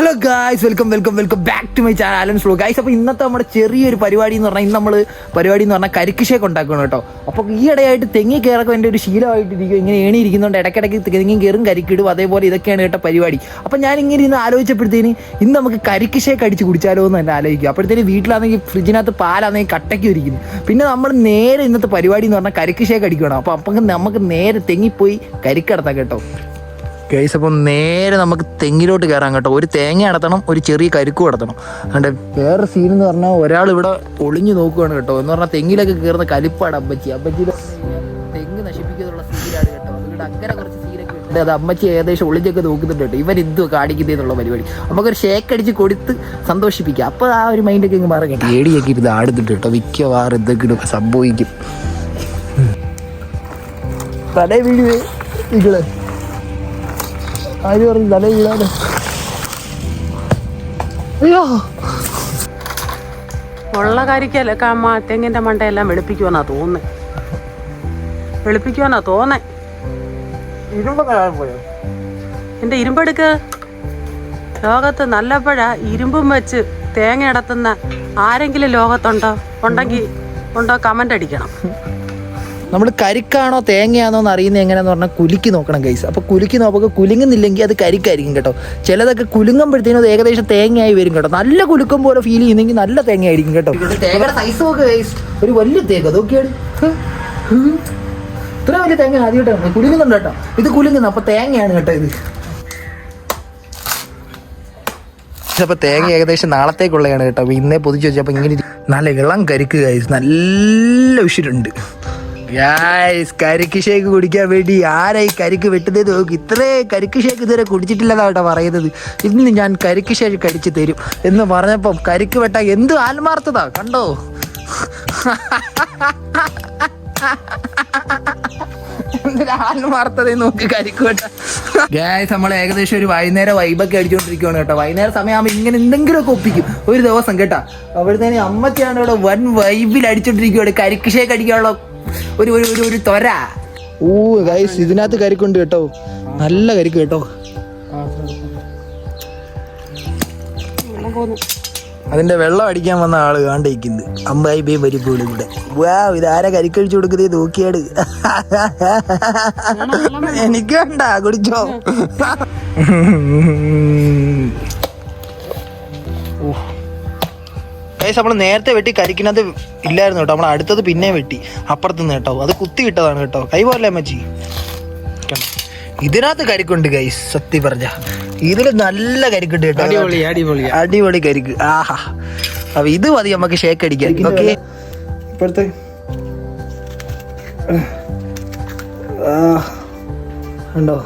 Hello guys welcome welcome welcome back to my channel Alan's flow guys അപ്പോൾ ഇന്നത്തെ നമ്മുടെ ചെറിയൊരു പരിപാടി എന്ന് പറഞ്ഞാൽ ഇന്ന് നമ്മൾ പരിപാടി എന്ന് പറഞ്ഞാൽ കരിക്ക് ഷേക്ക് ഉണ്ടാക്കണം കേട്ടോ. അപ്പോൾ ഈ ഇടയായിട്ട് തെങ്ങി കയറൊക്കെ എന്റെ ഒരു ശീലമായിട്ട് ഇരിക്കും ഇങ്ങനെ ഏണി ഇടയ്ക്കിടയ്ക്ക് തെങ്ങി കയറും കരിക്കിടും അതേപോലെ ഇതൊക്കെയാണ് കേട്ട പരിപാടി. അപ്പോൾ ഞാൻ ഇങ്ങനെ ഇന്ന് ആലോചിച്ചപ്പോഴത്തേന് ഇന്ന് നമുക്ക് കരിക്ക് ഷേക്ക് അടിച്ച് കുടിച്ചാലോ എന്ന് തന്നെ ആലോചിക്കും അപ്പോഴത്തേന് വീട്ടിലാണെങ്കിൽ ഫ്രിഡ്ജിനകത്ത് പാലാണെങ്കിൽ കട്ടയ്ക്ക് ഇരിക്കുന്നു പിന്നെ നമ്മൾ നേരെ ഇന്നത്തെ പരിപാടി എന്ന് പറഞ്ഞാൽ കരിക്ക് ഷേക്ക് അടിക്കണം അപ്പോൾ അപ്പം നമുക്ക് നേരെ തെങ്ങിപ്പോയി കരിക്കടത്താം കേട്ടോ. ഗൈസ് അപ്പം നേരെ നമുക്ക് തെങ്ങിലോട്ട് കയറാൻ കേട്ടോ. ഒരു തേങ്ങ അടത്തണം ഒരു ചെറിയ കരുക്കും അടത്തണം. അതുകൊണ്ട് വേറെ സീൻ എന്ന് പറഞ്ഞാൽ ഒരാൾ ഇവിടെ ഒളിഞ്ഞു നോക്കുകയാണ് കേട്ടോ. എന്ന് പറഞ്ഞാൽ തെങ്ങിലൊക്കെ കയറുന്ന കലിപ്പാണ് അമ്മച്ചി. അമ്മച്ചിയുടെ തെങ്ങ് നശിപ്പിക്കുന്നതിനുള്ള സീനാണ് കേട്ടോ. അതുകൊണ്ട് അങ്ങനെ കുറച്ച് സീനൊക്കെ ഉണ്ട്. അത് അമ്മച്ചി ഏകദേശം ഒളിഞ്ഞൊക്കെ നോക്കുന്നുണ്ട് കേട്ടോ. ഇവൻ കാണിക്കുന്നത് എന്നുള്ള പരിപാടി. നമുക്കൊരു ഷേക്ക് അടിച്ച് കൊടുത്ത് സന്തോഷിപ്പിക്കുക അപ്പോൾ ആ ഒരു മൈൻഡൊക്കെ ഇങ്ങ് മാറി കേട്ടോ. ഏടിയൊക്കെ ഇരുന്ന് ആടുന്നുണ്ട് കേട്ടോ. മിക്കവാറും എന്തെങ്കിലും സംഭവിക്കും. തലേ വീഴുവേ ഇങ്ങൾ ആര് പറഞ്ഞു തല വീഴാന് അയ്യോ. ഉള്ള കരിക്കലൊക്കെ അമ്മ തെങ്ങിന്റെ മണ്ടയെല്ലാം വെളുപ്പിക്കുവാന്നാ തോന്നേ. കാണാൻ പോയോ എന്റെ ഇരുമ്പെടുക്ക്. ലോകത്ത് നല്ലപ്പോഴാ ഇരുമ്പും വെച്ച് തേങ്ങ അടത്തുന്ന ആരെങ്കിലും ലോകത്തുണ്ടോ? ഉണ്ടെങ്കിൽ ഉണ്ടോ? കമന്റ് അടിക്കണം. നമ്മൾ കരിക്കാണോ തേങ്ങയാണോ എന്ന് അറിയുന്നത് എങ്ങനെയാന്ന് പറഞ്ഞാൽ കുലുക്കി നോക്കണം ഗൈസ് അപ്പോൾ കുലുക്കി നോക്കുമ്പോൾ കുലുങ്ങുന്നില്ലെങ്കിൽ അത് കരിക്കായിരിക്കും കേട്ടോ. ചിലതൊക്കെ കുലുങ്ങുമ്പോഴത്തേനും അത് ഏകദേശം തേങ്ങയായി വരും കേട്ടോ. നല്ല കുലുക്കം പോലെ ഫീൽ ചെയ്യുന്നെങ്കിൽ നല്ല തേങ്ങയായിരിക്കും കേട്ടോ. തേങ്ങയുടെ സൈസ് നോക്കുക ഗൈസ് ഒരു വലിയ തേങ്ങ അതൊക്കെയാണ് ഇത്ര വലിയ തേങ്ങ ആദ്യമായിട്ടാണ് കുലുങ്ങുന്നുണ്ട് കേട്ടോ. ഇത് കുലുങ്ങുന്നു. അപ്പോൾ തേങ്ങയാണ് കേട്ടോ ഇത്. അപ്പോൾ തേങ്ങ ഏകദേശം നാളത്തേക്കുള്ളതാണ് കേട്ടോ. അപ്പോൾ ഇന്നേ പൊതിച്ച് വെച്ചപ്പോൾ ഇങ്ങനെ നല്ല ഇളം കരിക്കുക നല്ല ഉഷിരുണ്ട് കരിക്ക് ഷേക്ക് കുടിക്കാൻ വേണ്ടി ആരായി കരിക്ക് വെട്ടുന്നത് നോക്കി. ഇത്രേ കരിക്ക് ഷേക്ക് ഇതുവരെ കുടിച്ചിട്ടില്ലെന്നാട്ടോ പറയുന്നത്. ഇന്ന് ഞാൻ കരിക്ക് ഷേക്ക് അടിച്ച് തരും എന്ന് പറഞ്ഞപ്പം കരിക്ക് വെട്ടാൻ എന്ത് ആത്മാർത്ഥത കണ്ടോ? ഗായ്സ് നമ്മൾ ഏകദേശം ഒരു വൈകുന്നേരം വൈബൊക്കെ അടിച്ചുകൊണ്ടിരിക്കുകയാണ് കേട്ടോ. വൈകുന്നേരം സമയമാകുമ്പോൾ ഇങ്ങനെ എന്തെങ്കിലുമൊക്കെ ഒപ്പിക്കും. ഒരു ദിവസം കേട്ടോ. അവിടുത്തെ അമ്മയ്ക്കാണ് ഇവിടെ വൻ വൈബിൽ അടിച്ചോണ്ടിരിക്കുകയാണ് കരിക്ക് ഷേക്ക് അടിക്കാനുള്ള ഒരു ഒരു ഒരു ഒരു തൊര. ഊ ഗൈസ് ഇതിനകത്ത് കരിക്കുണ്ട് കേട്ടോ. നല്ല കരിക്ക് കേട്ടോ. അതിന്റെ വെള്ളം അടിക്കാൻ വന്ന ആൾ കാണ്ടിരിക്കുന്നത് അമ്പായി ബേ പരിപ്പോട് ഇവിടെ. വാ ഇത് ആരാ കരിക്കഴിച്ചു കൊടുക്കുന്നേ നോക്കിയാട്. എനിക്ക് വേണ്ട കുടിച്ചോ. നമ്മൾ നേരത്തെ വെട്ടി കരിക്കിനകത്ത് ഇല്ലായിരുന്നു കേട്ടോ. നമ്മൾ അടുത്തത് പിന്നെ വെട്ടി. അപ്പുറത്തുനിന്ന് കേട്ടോ. അത് കുത്തി കിട്ടതാണ് കേട്ടോ. കൈ പോലെ അമ്മച്ചി? ഇതിനകത്ത് കരിക്കുണ്ട് ഗൈസ് സത്യം പറഞ്ഞ. ഇതിൽ നല്ല കരിക്കുണ്ട് കേട്ടോ. അടിപൊളി അടിപൊളി. കരിക്ക്. ആഹാ. അപ്പൊ ഇത് മതി നമുക്ക് ഷേക്ക് അടിക്കാൻ. ഓക്കെ ഇപ്പോഴത്തെ ഉണ്ടോ?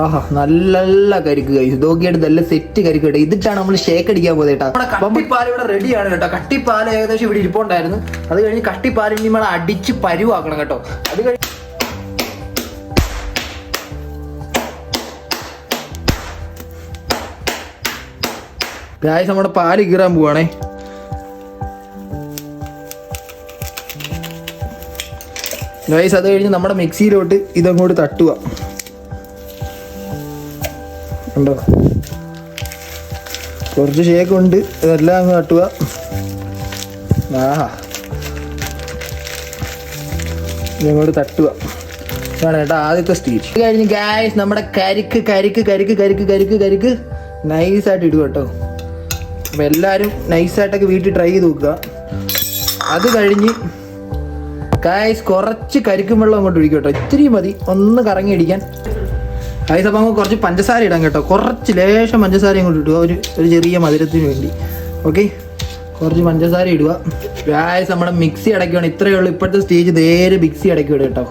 ആഹാ നല്ല നല്ല കരിക്ക് കഴിച്ചു നോക്കിയിട്ട് നല്ല സെറ്റ് കരിക്ക് കേട്ടോ. ഇതിട്ടാണ് നമ്മൾ ഷേക്ക് അടിക്കാൻ പോകുന്നത് കേട്ടോ. നമ്മുടെ കട്ടിപ്പാൽ ഇവിടെ റെഡിയാണ് കേട്ടോ. കട്ടിപ്പാൽ ഏകദേശം ഇവിടെ ഇരിപ്പുണ്ടായിരുന്നു. അത് കഴിഞ്ഞ് കട്ടിപ്പാൽ ഇനി നമ്മൾ അടിച്ച് പരുവാക്കണം കേട്ടോ. അത് കഴിഞ്ഞ് ഗായസ് നമ്മുടെ പാൽ കീറാൻ പോവാണേ. ഗായസ് അത് കഴിഞ്ഞ് നമ്മുടെ മിക്സിയിലോട്ട് ഇതങ്ങോട്ട് തട്ടുക. ഉണ്ടോ കുറച്ച് ഷേക്ക് ഉണ്ട്. ഇതെല്ലാം അങ്ങ് തട്ടുക ആഹാ. ഇങ്ങോട്ട് തട്ടുക. ഇതാണ് ഏട്ടാ ആദ്യത്തെ സ്റ്റീച്ച് കഴിഞ്ഞ് ഗ്യാസ് നമ്മുടെ കരിക്ക് കരിക്ക് കരിക്ക് കരിക്ക് കരിക്ക് കരിക്ക് നൈസായിട്ട് ഇടുക കേട്ടോ. അപ്പോൾ എല്ലാവരും നൈസായിട്ടൊക്കെ വീട്ടിൽ ട്രൈ ചെയ്ത് നോക്കുക. അത് കഴിഞ്ഞ് കായസ് കുറച്ച് കരിക്കും വെള്ളം അങ്ങോട്ട് ഒഴിക്കും കേട്ടോ. ഇത്തിരി മതി. ഒന്ന് കറങ്ങി അടിക്കാൻ പങ്ക് കുറച്ച് പഞ്ചസാര ഇടാം കേട്ടോ. കുറച്ച് ലേശം പഞ്ചസാരയും കൂടി ഇടുക. ഒരു ഒരു ചെറിയ മധുരത്തിന് വേണ്ടി. ഓക്കെ കുറച്ച് പഞ്ചസാര ഇടുക. ഗൈസ് നമ്മുടെ മിക്സി അടയ്ക്കുകയാണ്. ഇത്രയേ ഉള്ളൂ. ഇപ്പോഴത്തെ സ്റ്റേജ് നേരെ മിക്സി അടയ്ക്കുക കേട്ടോ.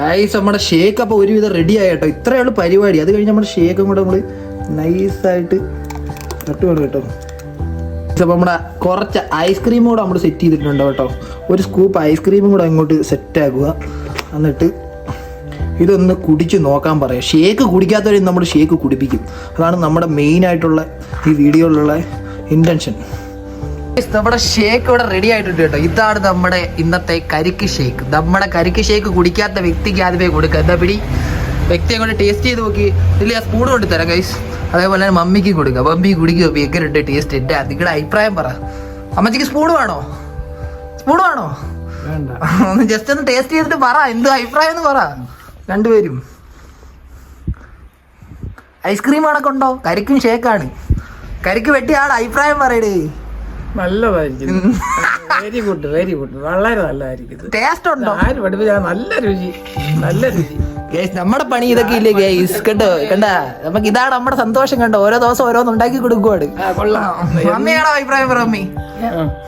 ഗൈസ് നമ്മുടെ ഷേക്ക് അപ്പോൾ ഒരുവിധം റെഡി ആയിട്ടോ ഇത്രയേ ഉള്ളൂ പരിപാടി. അത് കഴിഞ്ഞ് നമ്മുടെ ഷേക്കും കൂടെ നമ്മൾ നൈസായിട്ട് തട്ടുവാണ് കേട്ടോ. അപ്പോൾ നമ്മുടെ കുറച്ച് ഐസ്ക്രീം കൂടെ നമ്മൾ സെറ്റ് ചെയ്തിട്ടുണ്ട് കേട്ടോ. ഒരു സ്കൂപ്പ് ഐസ്ക്രീമും കൂടെ അങ്ങോട്ട് സെറ്റാക്കുക എന്നിട്ട് ഇതൊന്ന് കുടിച്ച് നോക്കാൻ പറയാം. ഷേക്ക് കുടിക്കാത്തവരെയും നമ്മൾ ഷേക്ക് കുടിപ്പിക്കും. അതാണ് നമ്മുടെ മെയിൻ ആയിട്ടുള്ള ഈ വീഡിയോയിലുള്ള ഇന്റൻഷൻ നമ്മുടെ ഷേക്ക് ഇവിടെ റെഡി ആയിട്ടുണ്ട് കേട്ടോ. ഇതാണ് നമ്മുടെ ഇന്നത്തെ കരിക്ക് ഷേക്ക് നമ്മുടെ കരിക്ക് ഷേക്ക് കുടിക്കാത്ത വ്യക്തിക്ക് ആദ്യമേ കൊടുക്കുക. എന്താ പിടി? വ്യക്തിയെ കൊണ്ട് ടേസ്റ്റ് ചെയ്ത് നോക്കി. ഇല്ല സ്പൂൺ കൊണ്ട് തരാം കൈസ് അതേപോലെ തന്നെ മമ്മിക്ക് കൊടുക്കുക മമ്മി കുടിക്കുക എങ്ങനെയുണ്ട് ടേസ്റ്റ് എന്റെ നിങ്ങളുടെ അഭിപ്രായം പറ. അമ്മച്ചിക്ക് സ്പൂൺ വേണോ? സ്പൂൺ വേണോ? ഒന്ന് ജസ്റ്റ് ഒന്ന് ടേസ്റ്റ് ചെയ്തിട്ട് പറ. എന്ത് അഭിപ്രായം എന്ന് പറ. രണ്ടുപേരും. ഐസ്ക്രീം ആണൊക്കെ ഉണ്ടോ? കരിക്കും ഷേക്കാണ് കരിക്ക് വെട്ടിയ ആൾ അഭിപ്രായം പറയടേ. നല്ലതായിരിക്കും. വെരി ഗുഡ് വെരി ഗുഡ് വളരെ നല്ലതായിരിക്കും. ടേസ്റ്റ് ഉണ്ടോ? ആര് പഠിപ്പിച്ച നല്ല രുചി നല്ല രുചി. ഗൈസ് നമ്മുടെ പണി ഇതൊക്കെ ഇല്ലേ ഗേസ് കണ്ടോ? കണ്ട? നമുക്ക് ഇതാണ് നമ്മുടെ സന്തോഷം കണ്ടോ? ഓരോ ദിവസം ഓരോന്ന് ഉണ്ടാക്കി കൊടുക്കുവാണ്. അമ്മയാണോ അഭിപ്രായം പറ മമ്മി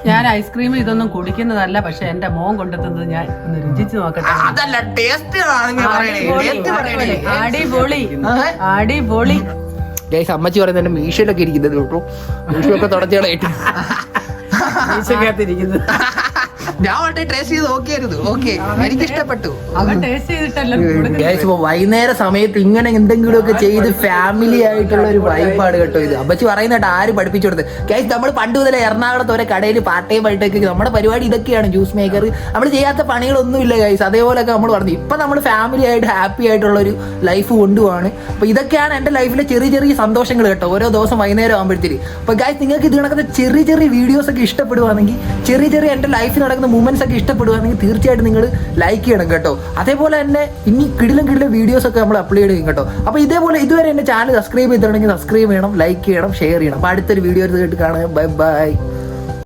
ഞാൻ ഐസ്ക്രീം ഇതൊന്നും കുടിക്കുന്നതല്ല പക്ഷെ എന്റെ മോൻ കൊണ്ടെത്തുന്നത് ഞാൻ ഒന്ന് രുചിച്ചു നോക്കട്ടെ. അതല്ല ടേസ്റ്റ് അടിപൊളി, അടിപൊളി അടിപൊളി ഗൈസ് അമ്മച്ചി പറയുന്നത് മീഷയിലൊക്കെ ഇരിക്കുന്നത് കേട്ടോ മീഷയൊക്കെ തുടച്ചിടായിട്ട് ഈശക്കകത്തിരിക്കുന്നത് ഞാൻ വളരെ ടേസ്റ്റ് ചെയ്ത് നോക്കിയായിരുന്നു. ഓക്കെ എനിക്ക് ഇഷ്ടപ്പെട്ടു അവൻ ടേസ്റ്റ് ചെയ്തിട്ടല്ലോ ഗൈസ് ഇപ്പൊ വൈകുന്നേര സമയത്ത് ഇങ്ങനെ എന്തെങ്കിലും ഒക്കെ ചെയ്ത് ഫാമിലി ആയിട്ടുള്ള ഒരു വൈബാണ് കേട്ടോ ഇത്. അപ്പച്ചി പറയുന്നതായിട്ട് ആര് പഠിപ്പിച്ചു കൊടുത്ത്. ഗൈസ് നമ്മൾ പണ്ട് മുതലേ എറണാകുളത്ത് ഒരേ കടയിൽ പാർട്ട് ടൈം ആയിട്ടൊക്കെ നമ്മുടെ പരിപാടി ഇതൊക്കെയാണ് ജ്യൂസ് മേക്കർ നമ്മൾ ചെയ്യാത്ത പണികളൊന്നും ഇല്ല ഗൈസ് അതേപോലെയൊക്കെ നമ്മൾ പറഞ്ഞു. ഇപ്പൊ നമ്മൾ ഫാമിലി ആയിട്ട് ഹാപ്പി ആയിട്ടുള്ള ഒരു ലൈഫ് കൊണ്ടുപോവാണ്. അപ്പൊ ഇതൊക്കെയാണ് എന്റെ ലൈഫിലെ ചെറിയ ചെറിയ സന്തോഷങ്ങൾ കേട്ടോ. ഓരോ ദിവസം വൈകുന്നേരം ആകുമ്പോഴത്തേക്ക് അപ്പൊ ഗൈസ് നിങ്ങൾക്ക് ഇത് കണക്കുന്ന ചെറിയ ചെറിയ വീഡിയോസ് ഒക്കെ ഇഷ്ടപ്പെടുവാണെങ്കിൽ ചെറിയ ചെറിയ എന്റെ ലൈഫിൽ നടക്കുന്ന മൂമെന്റ്സ് ഒക്കെ ഇഷ്ടപ്പെടുകയാണെങ്കിൽ തീർച്ചയായിട്ടും നിങ്ങൾ ലൈക്ക് ചെയ്യണം കേട്ടോ. അതേപോലെ തന്നെ ഇനി കിടിലും കിടിലും വീഡിയോസ് ഒക്കെ നമ്മൾ അപ്ലോഡ് ചെയ്യും കേട്ടോ. അപ്പൊ ഇതേപോലെ ഇതുവരെ എന്റെ ചാനൽ സബ്സ്ക്രൈബ് ചെയ്തിട്ടുണ്ടെങ്കിൽ സബ്സ്ക്രൈബ് ചെയ്യണം ലൈക്ക് ചെയ്യണം ഷെയർ ചെയ്യണം. അപ്പൊ അടുത്തൊരു വീഡിയോ കേട്ട് കാണാം. Bye bye